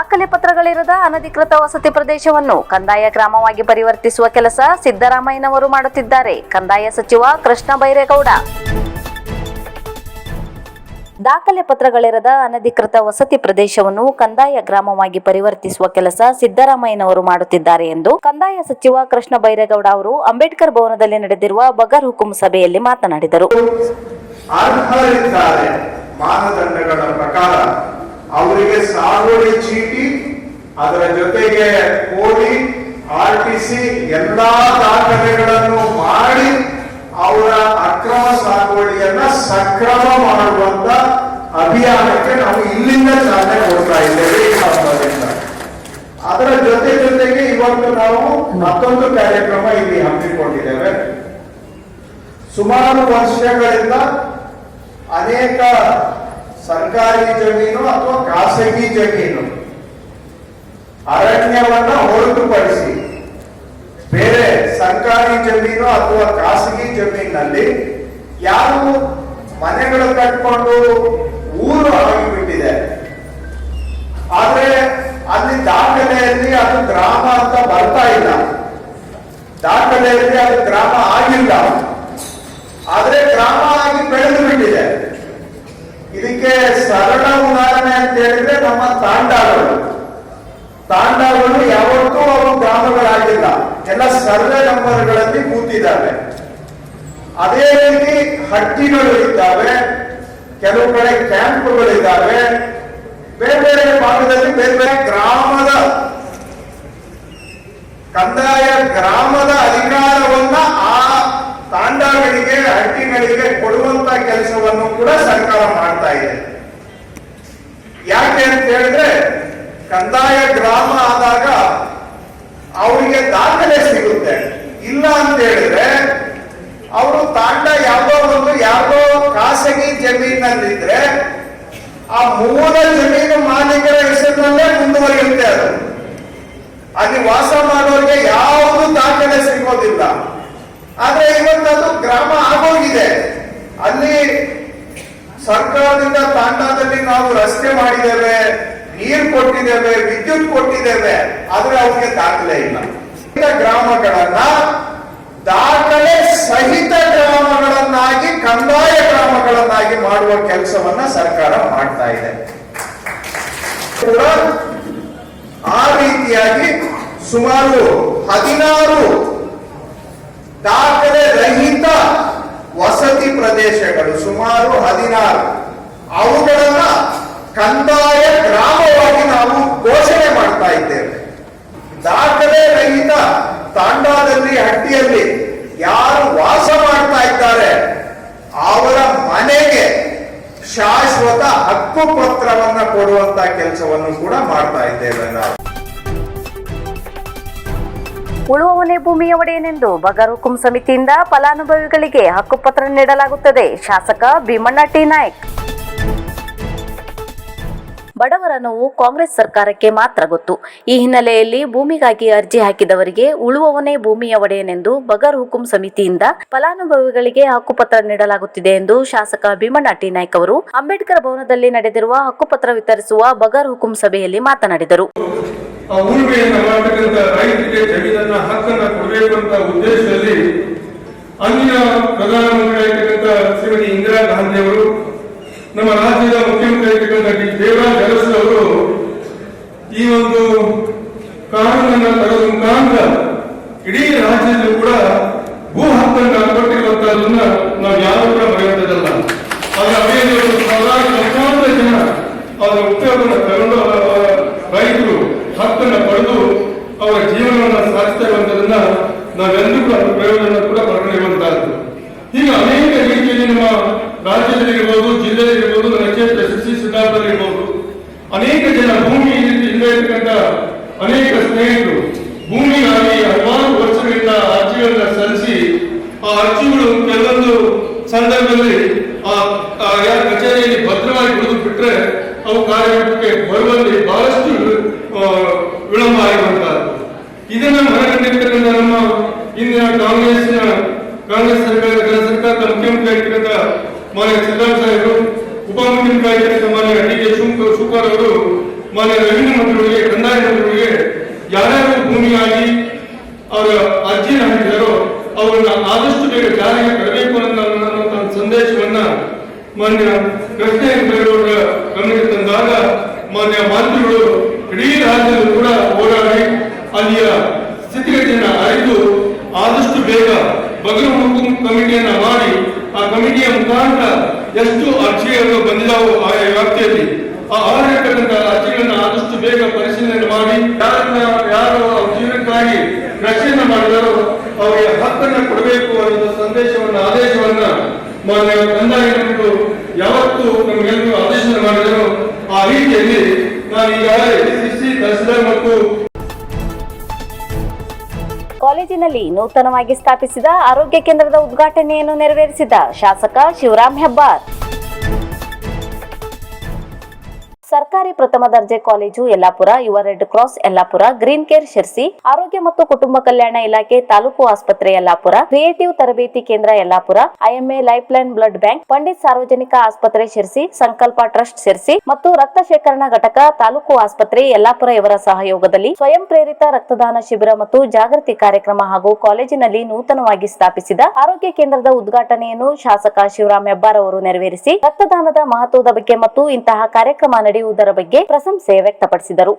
ದಾಖಲೆ ಪತ್ರಗಳಿರದ ಅನಧಿಕೃತ ವಸತಿ ಪ್ರದೇಶವನ್ನು ಕಂದಾಯ ಗ್ರಾಮವಾಗಿ ಪರಿವರ್ತಿಸುವ ಕೆಲಸ ಸಿದ್ದರಾಮಯ್ಯನವರು ಮಾಡುತ್ತಿದ್ದಾರೆ. ಕಂದಾಯ ಸಚಿವ ಕೃಷ್ಣ ಬೈರೇಗೌಡ. ದಾಖಲೆ ಪತ್ರಗಳಿರದ ಅನಧಿಕೃತ ವಸತಿ ಪ್ರದೇಶವನ್ನು ಕಂದಾಯ ಗ್ರಾಮವಾಗಿ ಪರಿವರ್ತಿಸುವ ಕೆಲಸ ಸಿದ್ದರಾಮಯ್ಯನವರು ಮಾಡುತ್ತಿದ್ದಾರೆ ಎಂದು ಕಂದಾಯ ಸಚಿವ ಕೃಷ್ಣ ಬೈರೇಗೌಡ ಅವರು ಅಂಬೇಡ್ಕರ್ ಭವನದಲ್ಲಿ ನಡೆದಿರುವ ಬಗರ್ ಹುಕುಂ ಸಭೆಯಲ್ಲಿ ಮಾತನಾಡಿದರು. ಮಾನದಂಡಗಳ ಪ್ರಕಾರ ಅವರಿಗೆ ಸಾಗುವಳಿ ಚೀಟಿ, ಅದರ ಜೊತೆಗೆ ಕೋಡಿ ಆರ್ ಟಿ ಸಿ ಎಲ್ಲಾ ದಾಖಲೆಗಳನ್ನು ಮಾಡಿ ಅವರ ಅಕ್ರಮ ಸಾಗುವಳಿಯನ್ನ ಸಕ್ರಮ ಮಾಡುವಂತ ಅಭಿಯಾನಕ್ಕೆ ನಾವು ಇಲ್ಲಿಂದ ಚಾಲನೆ ಕೊಡ್ತಾ ಇದ್ದೇವೆ ಅದರ ಜೊತೆ ಜೊತೆಗೆ ಇವತ್ತು ನಾವು ಮತ್ತೊಂದು ಕಾರ್ಯಕ್ರಮ ಇಲ್ಲಿ ಹಮ್ಮಿಕೊಂಡಿದ್ದೇವೆ. ಸುಮಾರು ವರ್ಷಗಳಿಂದ ಅನೇಕ ಸರ್ಕಾರಿ ಜಮೀನು ಅಥವಾ ಖಾಸಗಿ ಜಮೀನು? ಅರಣ್ಯವನ್ನ ಹೊರತುಪಡಿಸಿ ಬೇರೆ ಸರ್ಕಾರಿ ಜಮೀನು ಅಥವಾ ಖಾಸಗಿ ಜಮೀನಿನಲ್ಲಿ ಯಾರು ಮನೆಗಳು ಕಟ್ಕೊಂಡು ಊರು ಆಗಿಬಿಟ್ಟಿದೆ ಆದ್ರೆ ಅಲ್ಲಿ ದಾಖಲೆಯಲ್ಲಿ ಅದು ಗ್ರಾಮ ಅಂತ ಬರ್ತಾ ಇಲ್ಲ. ದಾಖಲೆಯಲ್ಲಿ ಅದು ಗ್ರಾಮ ಆಗಿಲ್ಲ. ಆದ್ರೆ ಗ್ರಾಮ ಇದಕ್ಕೆ ಸರಳ ಉದಾಹರಣೆ ಅಂತ ಹೇಳಿದ್ರೆ ನಮ್ಮ ತಾಂಡಾಗಳು. ತಾಂಡಾಗಳು ಯಾವತ್ತೂ ಅವು ಗ್ರಾಮಗಳಾಗಿಲ್ಲ. ಎಲ್ಲ ಸರ್ವೆ ನಂಬರ್ಗಳಲ್ಲಿ ಕೂತಿದ್ದಾವೆ. ಅದೇ ರೀತಿ ಹಟ್ಟಿಗಳು ಇದ್ದಾವೆ. ಕೆಲವು ಕಡೆ ಕ್ಯಾಂಪ್ಗಳಿದ್ದಾವೆ. ಬೇರೆ ಬೇರೆ ಭಾಗದಲ್ಲಿ ಬೇರೆ ಬೇರೆ ಗ್ರಾಮದ ಕಂದಾಯ ಗ್ರಾಮದ ತಾಂಡಗಳಿಗೆ ಹಟ್ಟಿಗಳಿಗೆ ಕೊಡುವಂತ ಕೆಲಸವನ್ನು ಕೂಡ ಸರ್ಕಾರ ಮಾಡ್ತಾ ಇದೆ. ಯಾಕೆ ಅಂತ ಹೇಳಿದ್ರೆ, ಕಂದಾಯ ಗ್ರಾಮ ಆದಾಗ ಅವರಿಗೆ ದಾಖಲೆ ಸಿಗುತ್ತೆ. ಇಲ್ಲ ಅಂತ ಹೇಳಿದ್ರೆ, ಅವರು ತಾಂಡ ಯಾವುದೋ ಒಂದು, ಯಾವುದೋ ಖಾಸಗಿ ಜಮೀನಲ್ಲಿದ್ರೆ, ಆ ಮೂಲ ಜಮೀನು ಮಾಲೀಕರ ಹೆಸರಿನಲ್ಲೇ ಮುಂದುವರಿಯುತ್ತೆ ಅದು. ಅಲ್ಲಿ ವಾಸ ಮಾಡೋರಿಗೆ ಯಾವುದು ದಾಖಲೆ ಸಿಗೋದಿಲ್ಲ. ಆದ್ರೆ ಇವತ್ತದು ಗ್ರಾಮ ಆಗೋಗಿದೆ. ಅಲ್ಲಿ ಸರ್ಕಾರದಿಂದ ತಾಂಡದಲ್ಲಿ ನಾವು ರಸ್ತೆ ಮಾಡಿದ್ದೇವೆ, ನೀರು ಕೊಟ್ಟಿದ್ದೇವೆ, ವಿದ್ಯುತ್ ಕೊಟ್ಟಿದ್ದೇವೆ, ಆದ್ರೆ ಅವ್ರಿಗೆ ದಾಖಲೆ ಇಲ್ಲ. ಗ್ರಾಮಗಳನ್ನ ದಾಖಲೆ ಸಹಿತ ಗ್ರಾಮಗಳನ್ನಾಗಿ, ಕಂದಾಯ ಗ್ರಾಮಗಳನ್ನಾಗಿ ಮಾಡುವ ಕೆಲಸವನ್ನ ಸರ್ಕಾರ ಮಾಡ್ತಾ ಇದೆ. ಆ ರೀತಿಯಾಗಿ ಸುಮಾರು ಹದಿನಾರು ದಾಖಲೆ ರಹಿತ ವಸತಿ ಪ್ರದೇಶಗಳು ಸುಮಾರು ಹದಿನಾರು. ಅವುಗಳನ್ನ ಕಂದಾಯ ಗ್ರಾಮವಾಗಿ ನಾವು ಘೋಷಣೆ ಮಾಡ್ತಾ ಇದ್ದೇವೆ. ದಾಖಲೆ ರಹಿತ ತಾಂಡಾದಲ್ಲಿ ಹಟ್ಟಿಯಲ್ಲಿ ಯಾರು ವಾಸ ಮಾಡ್ತಾ ಇದ್ದಾರೆ, ಅವರ ಮನೆಗೆ ಶಾಶ್ವತ ಹಕ್ಕು ಪತ್ರವನ್ನ ಕೊಡುವಂತ ಕೆಲಸವನ್ನು ಕೂಡ ಮಾಡ್ತಾ ಇದ್ದೇವೆ ನಾವು. ಉಳುವವನೇ ಭೂಮಿಯ ಒಡೆಯನೆಂದು ಬಗರ್ ಹುಕುಂ ಸಮಿತಿಯಿಂದ ಫಲಾನುಭವಿಗಳಿಗೆ ಹಕ್ಕುಪತ್ರ ನೀಡಲಾಗುತ್ತದೆ. ಶಾಸಕ ಭೀಮಣ್ಣ ಟಿ. ನಾಯ್ಕ್. ಬಡವರ ನೋವು ಕಾಂಗ್ರೆಸ್ ಸರ್ಕಾರಕ್ಕೆ ಮಾತ್ರ ಗೊತ್ತು. ಈ ಹಿನ್ನೆಲೆಯಲ್ಲಿ ಭೂಮಿಗಾಗಿ ಅರ್ಜಿ ಹಾಕಿದವರಿಗೆ ಉಳುವವನೇ ಭೂಮಿಯ ಒಡೆಯನೆಂದು ಬಗರ್ ಹುಕುಂ ಸಮಿತಿಯಿಂದ ಫಲಾನುಭವಿಗಳಿಗೆ ಹಕ್ಕುಪತ್ರ ನೀಡಲಾಗುತ್ತಿದೆ ಎಂದು ಶಾಸಕ ಭೀಮಣ್ಣ ಟಿ. ನಾಯ್ಕ್ ಅವರು ಅಂಬೇಡ್ಕರ್ ಭವನದಲ್ಲಿ ನಡೆದಿರುವ ಹಕ್ಕುಪತ್ರ ವಿತರಿಸುವ ಬಗರ್ ಹುಕುಂ ಸಭೆಯಲ್ಲಿ ಮಾತನಾಡಿದರು. ಆ ಉಳುಮೆಯನ್ನ ಮಾಡತಕ್ಕಂಥ ರೈತರಿಗೆ ಜಮೀನನ್ನ ಹಕ್ಕನ್ನ ಕೊಡಬೇಕು ಅಂತ ಉದ್ದೇಶದಲ್ಲಿ ಅಂದಿನ ಪ್ರಧಾನಮಂತ್ರಿ ಆಗಿರ್ತಕ್ಕಂಥ ಶ್ರೀಮತಿ ಇಂದಿರಾ ಗಾಂಧಿ ಅವರು ನಮ್ಮ ರಾಜ್ಯದ ಮುಖ್ಯಮಂತ್ರಿ ಆಗಿರ್ತಕ್ಕಂಥ ಡಿ. ದೇವರಾಜ್ ಅರಸು ಅವರು ಈ ಒಂದು ಕಾನೂನನ್ನ ತರದ ಮುಖಾಂತರ ಇಡೀ ರಾಜ್ಯದಲ್ಲೂ ಕೂಡ ಭೂ ಹಕ್ಕನ್ನ ಕೊಟ್ಟಿರುವಂತಹದನ್ನ ನಾವು ಯಾರು ಕೂಡ ಮರೆಯುವಂತದ್ದಲ್ಲ ಅದರ ಅಡಿಯಲ್ಲಿ ಒಂದು ಸಾವಿರಾರು ಲಕ್ಷಾಂತರ ಜನ ಅದರ ಉಪಯೋಗವನ್ನು ತಗೊಂಡು ಅವರ ಅವರ ರೈತರು ಹಕ್ಕನ್ನ ಪಡೆದು ಅವರ ಜೀವನವನ್ನು ಸಾಗಿಸ್ತಾ ಇರುವಂತದನ್ನ ನಾವೆಂದೂ ಕೂಡ ಅದರ ಪ್ರಯೋಜನ ಕೂಡ ಪಡ್ಕೊಂಡಿರುವಂತಹದ್ದು ಹೀಗೆ ಅನೇಕ ರೀತಿಯಲ್ಲಿ ನಮ್ಮ ರಾಜ್ಯದಲ್ಲಿರ್ಬೋದು ಜಿಲ್ಲೆಯಲ್ಲಿರ್ಬೋದು ನನ್ನ ಶಿಕ್ಷಿ ಅನೇಕ ಜನ ಭೂಮಿ ಇಲ್ಲದೆ ಅನೇಕ ಸ್ನೇಹಿತರು ಭೂಮಿಗಾಗಿ ಹಲವಾರು ವರ್ಷಗಳಿಂದ ಅರ್ಜಿಗಳನ್ನ ಸಲ್ಲಿಸಿ ಆ ಅರ್ಜಿಗಳು ಕೆಲವೊಂದು ಸಂದರ್ಭದಲ್ಲಿ ಆ ಕಚೇರಿಯಲ್ಲಿ ಭದ್ರವಾಗಿ ಉಳಿದು ಬಿಟ್ರೆ ಅವು ಕಾರ್ಯಕ್ಕೆ ಬರುವಲ್ಲಿ ಬಹಳಷ್ಟು ವಿಳಂಬ ಆಗಿರುವಂತಹದ್ದು ಇದನ್ನ ಮನಗಂಡಿರ್ತಕ್ಕಂಥ ನಮ್ಮ ಇಂದಿನ ಕಾಂಗ್ರೆಸ್ನ ಕಾಂಗ್ರೆಸ್ ಸರ್ಕಾರದ ಸರ್ಕಾರದ ಮುಖ್ಯಮಂತ್ರಿ ಆಗಿರ್ತಕ್ಕಂಥ ಮಾನ್ಯ ಸಿದ್ದರಾಮ ಸಾಹೇಬರು ಉಪಮುಖ್ಯಮಂತ್ರಿ ಆಗಿರ್ತಕ್ಕಂಥ ಮಾನ್ಯ ಡಿ ಕೆ ಶಿವಕುಮಾರ್ ಅವರು ಮಾನ್ಯ ರವೀಂದ್ರ ಮಂತ್ರಿಗಳಿಗೆ ಕಂದಾಯ ಮಂತ್ರಿಗಳಿಗೆ ಯಾರ್ಯಾರು ಭೂಮಿಯಾಗಿ ಅವರ ಅರ್ಜಿಯನ್ನು ಹಾಕಿದಾರೋ ಅವರನ್ನ ಆದಷ್ಟು ಬೇಗ ಜಾರಿಗೆ ತರಬೇಕು ಅನ್ನೋ ಅನ್ನುವಂಥ ಸಂದೇಶವನ್ನ ಮಾನ್ಯ ಕೃಷ್ಣ ಬೈರವರ ಗಮನಕ್ಕೆ ತಂದಾಗ ಮಾನ್ಯ ಮಂತ್ರಿಗಳು ಇಡೀ ರಾಜ್ಯದಲ್ಲೂ ಕೂಡ ಓಡಾಡಿ ಅಲ್ಲಿಯ ಸ್ಥಿತಿಗತಿಯನ್ನ ಅರಿತು ಆದಷ್ಟು ಬೇಗ ಬಗಲು ಹುಕುಂ ಕಮಿಟಿಯನ್ನ ಮಾಡಿ ಆ ಕಮಿಟಿಯ ಮುಖಾಂತರ ಎಷ್ಟು ಅರ್ಜಿಗಳು ಬಂದಿದಾವೋ ಆಯಾ ವ್ಯಾಪ್ತಿಯಲ್ಲಿ, ಆ ಆಗಿರ್ತಕ್ಕಂಥ ಅರ್ಜಿಗಳನ್ನ ಆದಷ್ಟು ಬೇಗ ಪರಿಶೀಲನೆ ಮಾಡಿ, ಯಾರನ್ನ ಯಾರು ಜೀವನಕ್ಕಾಗಿ ರಕ್ಷಣೆ ಮಾಡಿದಾರೋ ಅವರಿಗೆ ಹಕ್ಕನ್ನ ಕೊಡಬೇಕು ಅನ್ನೋ ಸಂದೇಶವನ್ನ, ಆದೇಶವನ್ನ ಮಾನ್ಯ ಕಂದಾಯ ಯಾವತ್ತು ನಮಗೆಲ್ಲರೂ ಆದೇಶ ಮಾಡಿದರೋ, ಆ ರೀತಿಯಲ್ಲಿ ನಾನು ಈಗಾಗಲೇ ಸಿ, ತಹಸೀಲ್ದಾರ್ ಮತ್ತು ಕಾಲೇಜಿನಲ್ಲಿ ನೂತನವಾಗಿ ಸ್ಥಾಪಿಸಿದ ಆರೋಗ್ಯ ಕೇಂದ್ರದ ಉದ್ಘಾಟನೆಯನ್ನು ನೆರವೇರಿಸಿದ ಶಾಸಕ ಶಿವರಾಮ್ ಹೆಬ್ಬಾರ್. ಸರ್ಕಾರಿ ಪ್ರಥಮ ದರ್ಜೆ ಕಾಲೇಜು ಯಲ್ಲಾಪುರ, ಯುವ red cross Yellapur, green care Sirsi, ಆರೋಗ್ಯ ಮತ್ತು ಕುಟುಂಬ ಕಲ್ಯಾಣ ಇಲಾಖೆ ತಾಲೂಕು ಆಸ್ಪತ್ರೆ ಯಲ್ಲಾಪುರ, ಕ್ರಿಯೇಟಿವ್ ತರಬೇತಿ ಕೇಂದ್ರ Yellapur, IMA life line blood bank, Pandit ಸಾರ್ವಜನಿಕ ಆಸ್ಪತ್ರೆ ಶಿರ್ಸಿ, ಸಂಕಲ್ಪ ಟ್ರಸ್ಟ್ ಶಿರ್ಸಿ ಮತ್ತು ರಕ್ತ ಶೇಖರಣಾ ಘಟಕ ತಾಲೂಕು ಆಸ್ಪತ್ರೆ ಯಲ್ಲಾಪುರ ಇವರ ಸಹಯೋಗದಲ್ಲಿ ಸ್ವಯಂ ಪ್ರೇರಿತ ರಕ್ತದಾನ ಶಿಬಿರ ಮತ್ತು ಜಾಗೃತಿ ಕಾರ್ಯಕ್ರಮ ಹಾಗೂ ಕಾಲೇಜಿನಲ್ಲಿ ನೂತನವಾಗಿ ಸ್ಥಾಪಿಸಿದ ಆರೋಗ್ಯ ಕೇಂದ್ರದ ಉದ್ಘಾಟನೆಯನ್ನು ಶಾಸಕ ಶಿವರಾಮ್ ಹೆಬ್ಬಾರ್ ಅವರು ನೆರವೇರಿಸಿ, ರಕ್ತದಾನದ ಮಹತ್ವದ ಬಗ್ಗೆ ಮತ್ತು ಇಂತಹ ಕಾರ್ಯಕ್ರಮ ನಡೆಯುವುದರ ಬಗ್ಗೆ ಪ್ರಶಂಸೆ ವ್ಯಕ್ತಪಡಿಸಿದರು.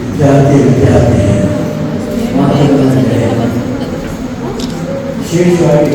ವಿದ್ಯಾರ್ಥಿ ವಿದ್ಯಾರ್ಥಿ ವಿಶೇಷವಾಗಿ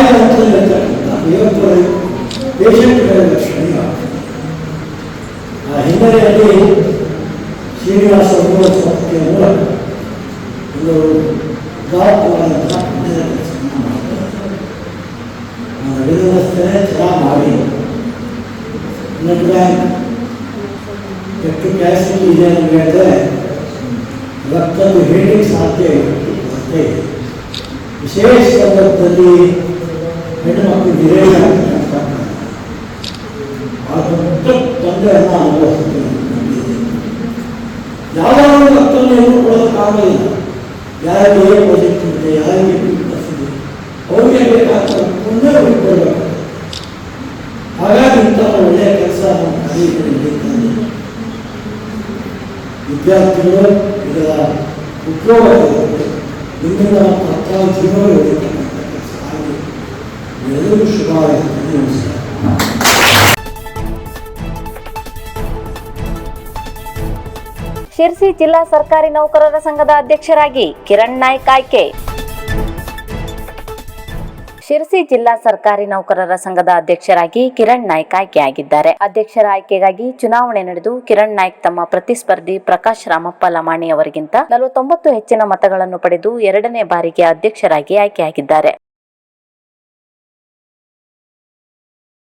ಅಪಾಯ ಹಂತದಲ್ಲಿರ್ತಕ್ಕಂಥ ದೇವರ ಪೇಷಂಟ್ಗಳ ರಕ್ಷಣೆ ಆಗುತ್ತೆ ಆ ಹಿನ್ನೆಲೆಯಲ್ಲಿ ಶ್ರೀನಿವಾಸ ಸಂಸ್ಥೆಯ ಮೂಲಕ ಒಂದು ಉದಾತ್ತವಾದಂತಹ ಪುಣ್ಯದ ಕೆಲಸವನ್ನು ಮಾಡ್ತಾರೆ ನಾವು ನಡೆದಷ್ಟೇ ಚೆನ್ನಾಗಿ ಮಾಡಿ ಬ್ಲಡ್ ಬ್ಯಾಂಕ್ ಎಷ್ಟು ಕ್ಯಾಸಿಟಿ ಇದೆ ಅಂತ ಹೇಳಿದ್ರೆ ರಕ್ತದ ಹೇಳಲಿಕ್ಕೆ ಸಾಧ್ಯ ಇವತ್ತು ಕೊರತೆ ಇದೆ. ವಿಶೇಷ ಸಂದರ್ಭದಲ್ಲಿ ತೊಂದರೆಯನ್ನು ಅನುಭವಿಸ್ತೀವಿ ಯಾವ್ದಾದ್ರು ಏನು ಕೊಡೋದಕ್ಕಾಗಲಿಲ್ಲ ಯಾರಿಗೆ ಎ ಪ್ರಾಜೆಕ್ಟ್ ಇದೆ ಯಾರಿಗೆ ಬಿ ಪಾಸಿಟಿವ್ ಇದೆ ಅವ್ರಿಗೆ ಬೇಕಾದ ಅವ್ರಿಗೆ ಕೊಡಬೇಕು ಹಾಗಾಗಿ ಒಳ್ಳೆಯ ಕೆಲಸ ವಿದ್ಯಾರ್ಥಿಗಳು ಇದರ ಉಪಯೋಗ ಕೆಲಸ ಹಾಗೆ ಶಿರ್ಸಿ ಜಿಲ್ಲಾ ಸರ್ಕಾರಿ ನೌಕರರ ಸಂಘದ ಅಧ್ಯಕ್ಷರಾಗಿ ಕಿರಣ್ ನಾಯ್ಕ್ ಆಯ್ಕೆ. ಶಿರ್ಸಿ ಜಿಲ್ಲಾ ಸರ್ಕಾರಿ ನೌಕರರ ಸಂಘದ ಅಧ್ಯಕ್ಷರಾಗಿ ಕಿರಣ್ ನಾಯ್ಕ್ ಆಯ್ಕೆಯಾಗಿದ್ದಾರೆ. ಅಧ್ಯಕ್ಷರ ಆಯ್ಕೆಗಾಗಿ ಚುನಾವಣೆ ನಡೆದು ಕಿರಣ್ ನಾಯ್ಕ್ ತಮ್ಮ ಪ್ರತಿಸ್ಪರ್ಧಿ ಪ್ರಕಾಶ್ ರಾಮಪ್ಪ ಲಮಾಣಿ ಅವರಿಗಿಂತ ನಲವತ್ತೊಂಬತ್ತು ಹೆಚ್ಚಿನ ಮತಗಳನ್ನು ಪಡೆದು ಎರಡನೇ ಬಾರಿಗೆ ಅಧ್ಯಕ್ಷರಾಗಿ ಆಯ್ಕೆಯಾಗಿದ್ದಾರೆ.